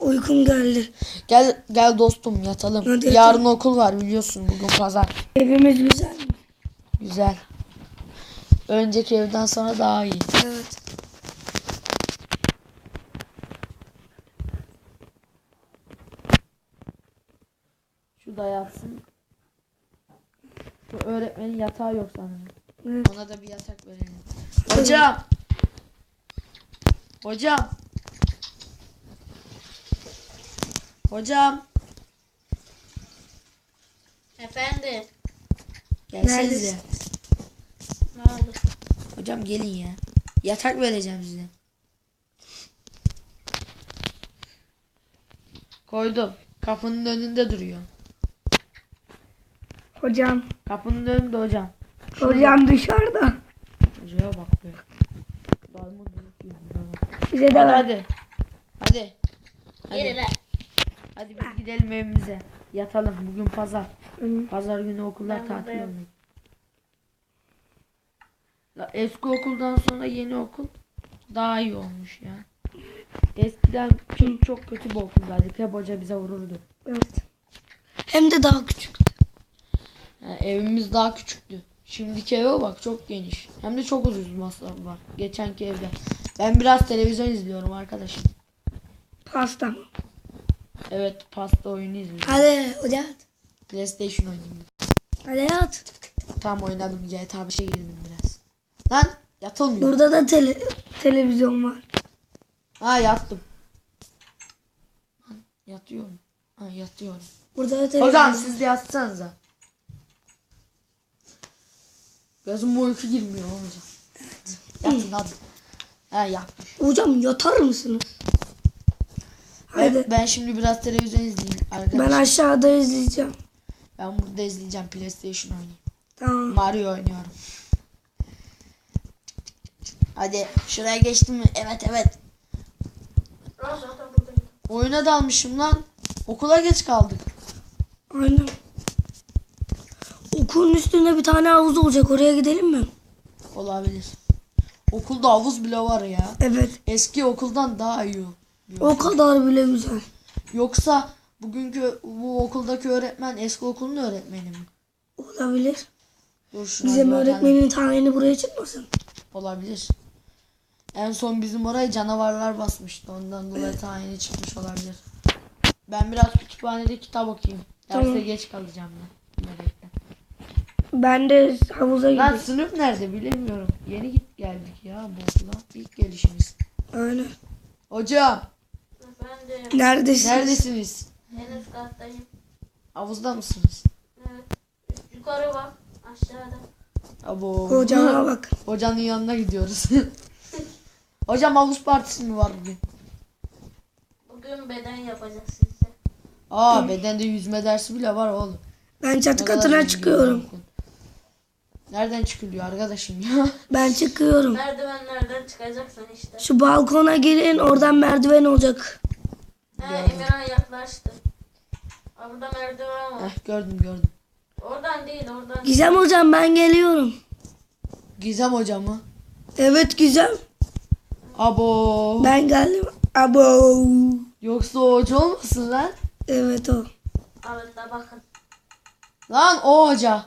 Uykum geldi. Gel gel dostum yatalım. Hadi Yarın yatalım. okul var biliyorsun bugün pazar. Evimiz güzel mi? Güzel. Önceki evden sonra daha iyi. Evet. Şu da yatsın. Bu öğretmenin yatağı yok sanırım. evet. Ona da bir yatak verelim. Hocam. Hocam. Hocam. Efendim. Gelsenize. Neredesin? Ne oldu? Hocam gelin ya. Yatak vereceğim size. Koydum. Kapının önünde duruyor. Hocam. Kapının önünde hocam. Hocam dışarıda. Hocaya bak be. Bize de Hadi ver. hadi. Hadi. Hadi. lan. Hadi biz gidelim evimize. Yatalım. Bugün pazar. Pazar günü okullar Ben tatil buradayım. La eski okuldan sonra yeni okul daha iyi olmuş ya. Eskiden çok, çok kötü bir okuldaydık. Hep hoca bize vururdu. Evet. Hem de daha küçük. Yani evimiz daha küçüktü. Şimdiki eve bak çok geniş. Hem de çok ucuz masraf var. Geçenki evde. Ben biraz televizyon izliyorum arkadaşım. Pasta mı? Evet pasta oyunu izliyorum. Hadi hocam. PlayStation oynuyorum. Hadi yat. Tam oynadım GTA 5'e girdim biraz. Lan yatılmıyor. Burada da tele televizyon var. Ha yattım. Yatıyorum. Ha yatıyorum. Burada da televizyon Hocam siz de yatsanıza. Gözüme uyku girmiyor hocam. Yatın hadi. Ha yatmış. Hocam yatar mısınız? Ben, Hadi. ben şimdi biraz televizyon izleyeyim Ben arkadaşlar. aşağıda izleyeceğim. Ben burada izleyeceğim PlayStation oynayayım. Tamam. Mario oynuyorum. Hadi şuraya geçtim mi? Evet evet. Ben. Oyuna dalmışım lan. Okula geç kaldık. Aynen. Okulun üstünde bir tane havuz olacak. Oraya gidelim mi? Olabilir. Okulda havuz bile var ya. Evet. Eski okuldan daha iyi. O. Kadar bile güzel. Yoksa bugünkü bu okuldaki öğretmen eski okulun öğretmeni mi? Olabilir. Dur şuna Bizim bir öğretmenin tayini buraya çıkmasın. Olabilir. En son bizim orayı canavarlar basmıştı. Ondan dolayı tayini çıkmış olabilir. Ben biraz kütüphanede kitap okuyayım. Derse Tamam. geç kalacağım ben. Melek'ten. Ben de havuza Lan gideyim. sınıf nerede bilemiyorum. Yeni git geldik ya bu okula. İlk gelişimiz. Aynen. Hocam Efendim. Neredesin? neredesiniz? En üst kattayım. Havuzda mısınız? Evet. Yukarı bak. Aşağıda. Abo. Hocama bak. Hocanın yanına gidiyoruz. Hocam havuz partisi mi var bugün? Bugün beden yapacağız size. Aa bedende yüzme dersi bile var oğlum. Ben çatı Ne kadar katına çıkıyorum. Nereden çıkılıyor arkadaşım ya? Ben çıkıyorum. Merdivenlerden çıkacaksın işte. Şu balkona girin oradan merdiven olacak. He Emirhan yaklaştı. Aa, burada merdiven var. Heh, gördüm gördüm. Oradan değil oradan. Gizem hocam ben geliyorum. Gizem hoca mı? Evet Gizem. Abo. Ben geldim. Abo. Yoksa o hoca olmasın lan? Evet o. Evet de bakın. Lan o hoca.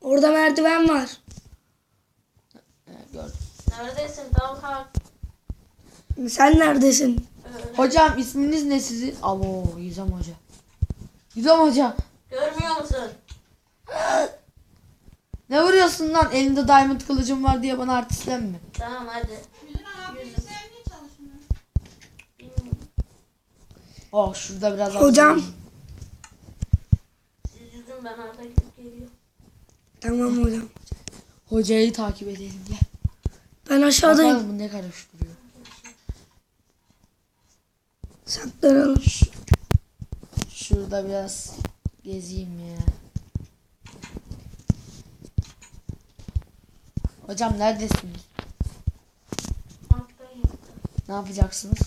Orada merdiven var. He, gördüm. Neredesin? Tam kalk. Sen neredesin? Hocam isminiz ne sizin? Abo Gizem hoca. Gizem hoca. Görmüyor musun? Ne vuruyorsun lan? Elinde diamond kılıcım var diye bana artistlenme. Tamam hadi. Oh şurada biraz Hocam. Siz yüzün ben arada gidip geliyorum. Tamam hocam. Hocayı takip edelim gel. Ben aşağıdayım. Bakalım bu ne karıştırıyor. Saklanalım. Şurada biraz gezeyim ya. Hocam neredesiniz? Ne yapacaksınız?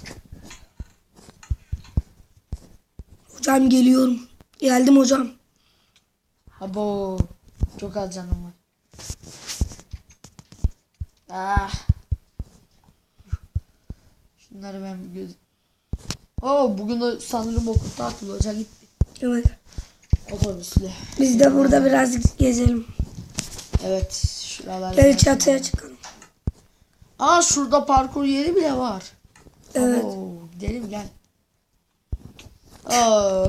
Hocam geliyorum. Geldim hocam. Abo. Çok az canım var. Ah. Şunları ben göz... Oo bugün de sanırım okul tatil hoca gitti. Evet. Otobüsle. Biz de burada birazcık gezelim. Evet. Şuralarda. Gel çatıya çıkalım. Aa şurada parkur yeri bile var. Evet. Oo, gidelim gel. Aa.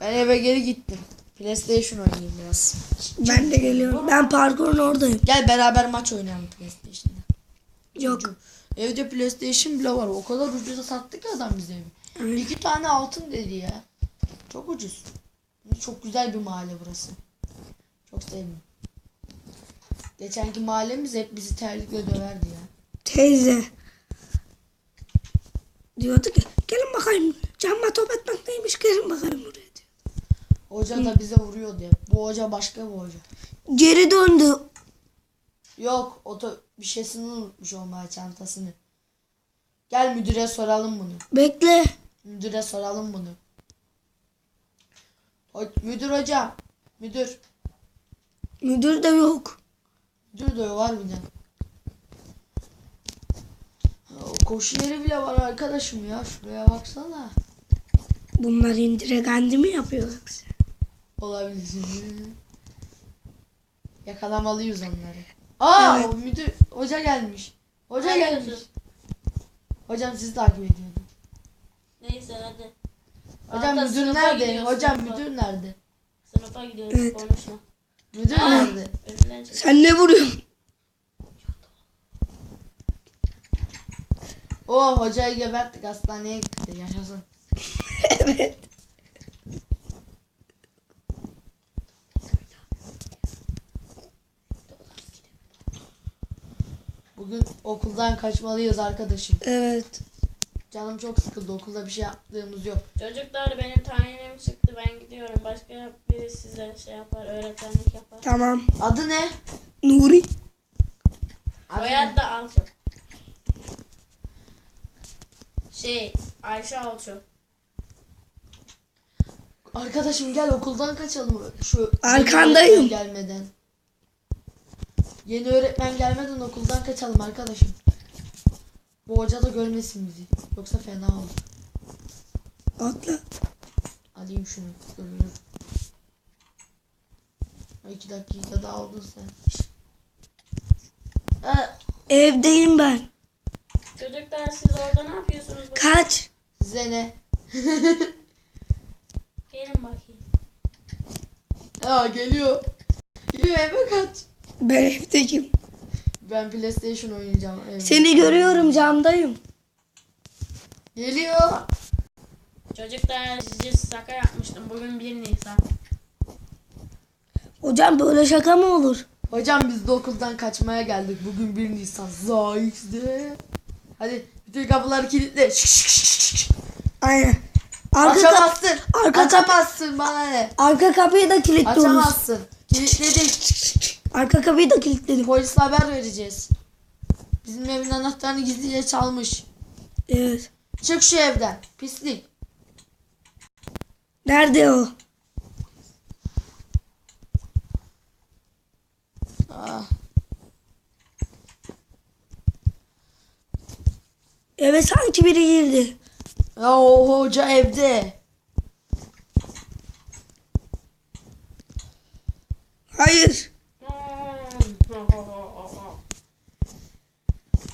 Ben eve geri gittim. PlayStation oynayayım biraz. Ben de geliyorum. Ben parkurun oradayım. Gel beraber maç oynayalım PlayStation'da. Yok. Evde PlayStation bile var. O kadar ucuza sattık ki adam bize evi. Evet. İki tane altın dedi ya. Çok ucuz. Çok güzel bir mahalle burası. Çok sevdim. Geçenki mahallemiz hep bizi terlikle döverdi ya. Teyze. Diyordu ki gelin bakayım. Camma top etmek neymiş gelin bakayım buraya diyor. Hoca da bize vuruyordu ya. Bu hoca başka bir hoca. Geri döndü. Yok oto bir şeysini unutmuş olmaya çantasını. Gel müdüre soralım bunu. Bekle. Müdüre soralım bunu. Ho- müdür hocam. Müdür. Müdür de yok. Müdür de var bir de. O koşu yeri bile var arkadaşım ya. Şuraya baksana. Bunlar indiregendi mi yapıyor yoksa? Olabilir. Yakalamalıyız onları. Aa Evet. müdür hoca gelmiş. Hoca Hadi gelmiş. Yusuf. Hocam sizi takip ediyordum. Neyse hadi. Hocam Hatta müdür nerede? Hocam sınıfa. müdür nerede? Sınıfa gidiyoruz Evet. konuşma. Müdür Aa. nerede? Sen ne vuruyorsun? Oh hocayı geberttik hastaneye gitti yaşasın. evet. Bugün okuldan kaçmalıyız arkadaşım. Evet. Canım çok sıkıldı okulda bir şey yaptığımız yok. Çocuklar benim tayinim çıktı ben gidiyorum. Başka biri size şey yapar öğretmenlik yapar. Tamam. Adı ne? Nuri. Soyad da Alço. Şey Ayşe Alço. Arkadaşım gel okuldan kaçalım. Şu Arkandayım. gelmeden. Yeni öğretmen gelmeden okuldan kaçalım arkadaşım. Bu hoca da görmesin bizi. Yoksa fena olur. Atla. Alayım şunu. Görürüm. Ha, İki dakika da aldın sen. Ha, Evdeyim ben. Çocuklar siz orada ne yapıyorsunuz? Kaç. size ne? Gelin bakayım. Aa geliyor. Geliyor eve kaç. Ben evdeyim. Ben PlayStation oynayacağım. evde. Seni görüyorum camdayım. Geliyor. Çocuklar size şaka yapmıştım. Bugün 1 Nisan. Hocam böyle şaka mı olur? Hocam biz de okuldan kaçmaya geldik. Bugün 1 Nisan. Zayıf'de. Hadi bütün kapıları kilitle. Şık şık şık şık. Aynen. Arka, Açamazsın. arka kapı- Açamazsın bana ne? arka kapıyı da kilitliyoruz. Açamazsın. Kilitledik. Arka kapıyı da kilitledim. Polise haber vereceğiz. Bizim evin anahtarını gizlice çalmış. Evet. Çık şu evden. Pislik. Nerede o? Ah. Eve sanki biri girdi. Ya o hoca evde. Hayır.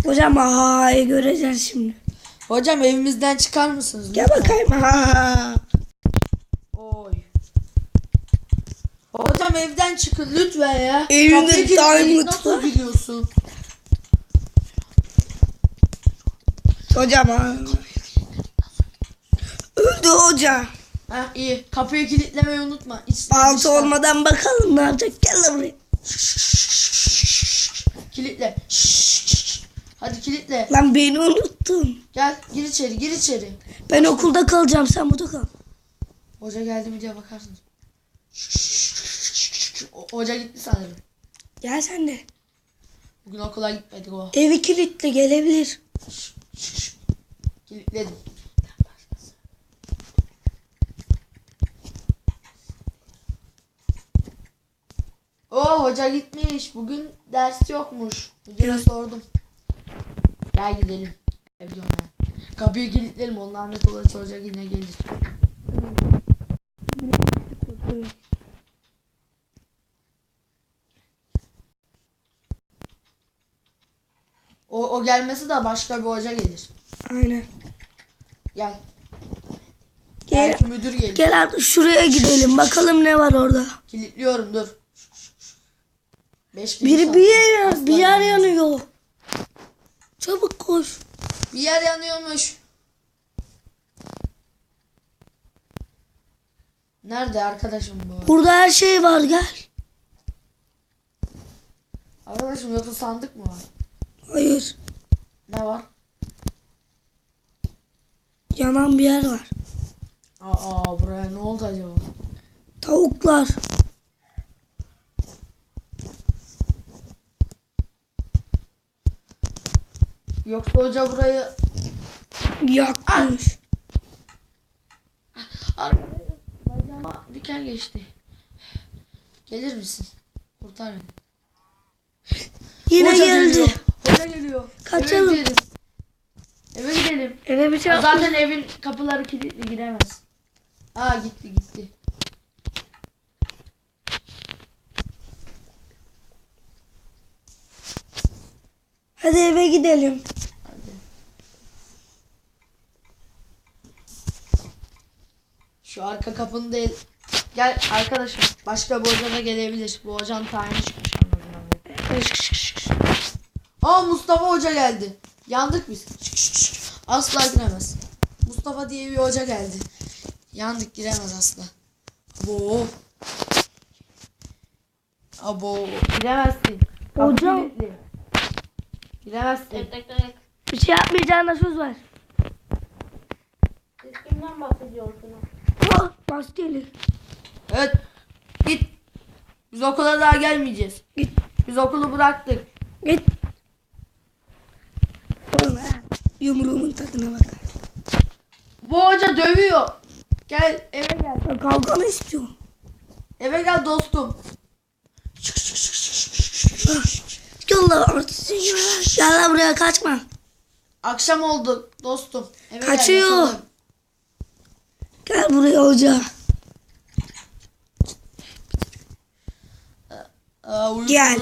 Hocam ahayı göreceğiz şimdi. Hocam evimizden çıkar mısınız? Gel bakayım. Ha. Oy. Hocam evden çıkın lütfen ya. Kilitledik, diamond Nasıl var. gidiyorsun? Hocam ha. Öldü hoca. Ha iyi. Kapıyı kilitlemeyi unutma. İç, Altı olmadan bakalım ne yapacak. Gel buraya. Kilitle. Hadi kilitle. Lan beni unuttun. Gel gir içeri gir içeri. Ben okulda kalacağım sen burada kal. Hoca geldi mi diye bakarsın. O- Hoca gitti sanırım. Gel sen de. Bugün okula gitmedik o. Evi kilitli gelebilir. Kilitledim. Oo hoca gitmiş. Bugün ders yokmuş. Müdüre sordum. Gel gidelim. Ben. Kapıyı kilitleyelim. Onun lanet olası olacak yine gelir. O, o gelmesi de başka bir hoca gelir. Aynen. Gel. Gel, Belki müdür gelir. gel artık şuraya gidelim. Bakalım ne var orada. Kilitliyorum dur. Beş kişi Biri bir yer, bir yer yanıyor. Çabuk koş. Bir yer yanıyormuş. Nerede arkadaşım bu? Burada her şey var gel. Arkadaşım yoksa sandık mı var? Hayır. Ne var? Yanan bir yer var. Aa buraya ne oldu acaba? Tavuklar. Yoksa hoca burayı... Yakmış. Arkadaşım bacağıma diken geçti. Gelir misin? Kurtar beni. Yine Hoca geldi. Geliyor. Hoca geliyor. Kaçalım. Eve gidelim. Eve gidelim. Eve bir şey. Zaten evin kapıları kilitli giremez. Aa gitti gitti. Hadi eve gidelim. Şu arka kapını değil. Gel arkadaşım. Başka bir hocana gelebilir. Bu hocanın tayini çıkmış anladım. Aa Mustafa Hoca geldi. Yandık biz. Asla giremez. Mustafa diye bir hoca geldi. Yandık giremez asla. Abo. Abo. Giremezsin. Hocam. Giremezsin. Tek. Bir şey yapmayacağına söz ver. Siz kimden bahsediyorsunuz? Ah, maskeli. Evet. Git. Biz okula daha gelmeyeceğiz. Git. Biz okulu bıraktık. Git. Oğlum ha. Yumruğumun tadına bak. Bu hoca dövüyor. Gel eve gel. Ya Kavga mı istiyorsun? Eve gel dostum. Yolla artistsin ya. Gel lan buraya kaçma. Akşam oldu dostum. Eve gel, Kaçıyor. yatalım. Gel buraya hoca. Gel.